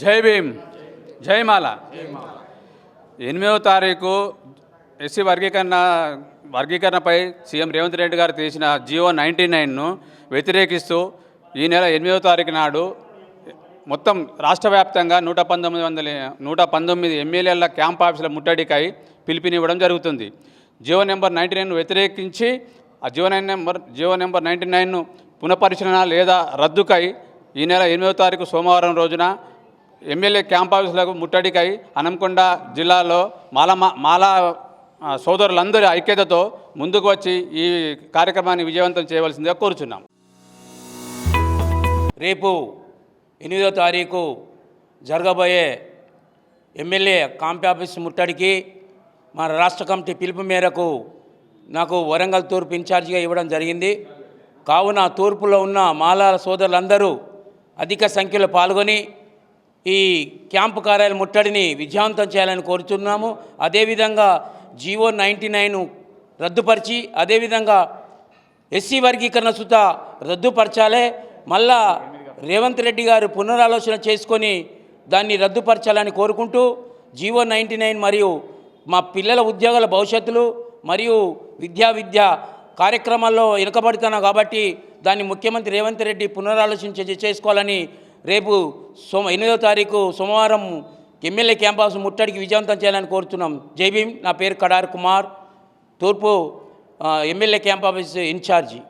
జై భీమ్. జయమాల ఎనిమిదవ తారీఖు ఎస్సీ వర్గీకరణ వర్గీకరణపై సీఎం రేవంత్ రెడ్డి గారు తీసిన జియో నైంటీ నైన్ను వ్యతిరేకిస్తూ ఈ నెల ఎనిమిదవ తారీఖు నాడు మొత్తం రాష్ట్ర వ్యాప్తంగా నూట పంతొమ్మిది వందల నూట పంతొమ్మిది ఎమ్మెల్యేల క్యాంప్ ఆఫీసుల ముట్టడికై పిలుపునివ్వడం జరుగుతుంది. జియో నెంబర్ నైంటీ నైన్ను వ్యతిరేకించి ఆ Jio nine number Jio number ninety నైన్ను పునఃపరిశీలన లేదా రద్దుకై ఈ నెల ఎనిమిదవ తారీఖు సోమవారం రోజున ఎమ్మెల్యే క్యాంప్ ఆఫీసులకు ముట్టడికై హనంకొండ జిల్లాలో మాల మాలా సోదరులందరి ఐక్యతతో ముందుకు వచ్చి ఈ కార్యక్రమాన్ని విజయవంతం చేయవలసిందిగా కోరుచున్నాం. రేపు ఎనిమిదో తారీఖు జరగబోయే ఎమ్మెల్యే కాంపి ఆఫీస్ ముట్టడికి మన రాష్ట్ర కమిటీ పిలుపు మేరకు నాకు వరంగల్ తూర్పు ఇన్ఛార్జిగా ఇవ్వడం జరిగింది. కావున తూర్పులో ఉన్న మాలాల సోదరులందరూ అధిక సంఖ్యలో పాల్గొని ఈ క్యాంపు కార్యాలయం ముట్టడిని విజయవంతం చేయాలని కోరుతున్నాము. అదేవిధంగా జీవో నైంటీ నైన్ రద్దుపరిచి అదేవిధంగా ఎస్సీ వర్గీకరణ సుత రద్దుపరచాలే. మళ్ళా రేవంత్ రెడ్డి గారు పునరాలోచన చేసుకొని దాన్ని రద్దుపరచాలని కోరుకుంటూ జీవో నైంటీ నైన్ మరియు మా పిల్లల ఉద్యోగాల భవిష్యత్తులు మరియు విద్యా విద్య కార్యక్రమాల్లో వెనుకబడుతున్నాం కాబట్టి దాన్ని ముఖ్యమంత్రి రేవంత్ రెడ్డి పునరాలోచన చేసుకోవాలని రేపు సోమ ఎనిమిదో తారీఖు సోమవారం ఎమ్మెల్యే క్యాంపస్ ముట్టడికి విజయవంతం చేయాలని కోరుతున్నాం. జై భీమ్. నా పేరు కడార్ కుమార్. తూర్పు ఎమ్మెల్యే క్యాంప్ ఆఫీస్ ఇన్ఛార్జి.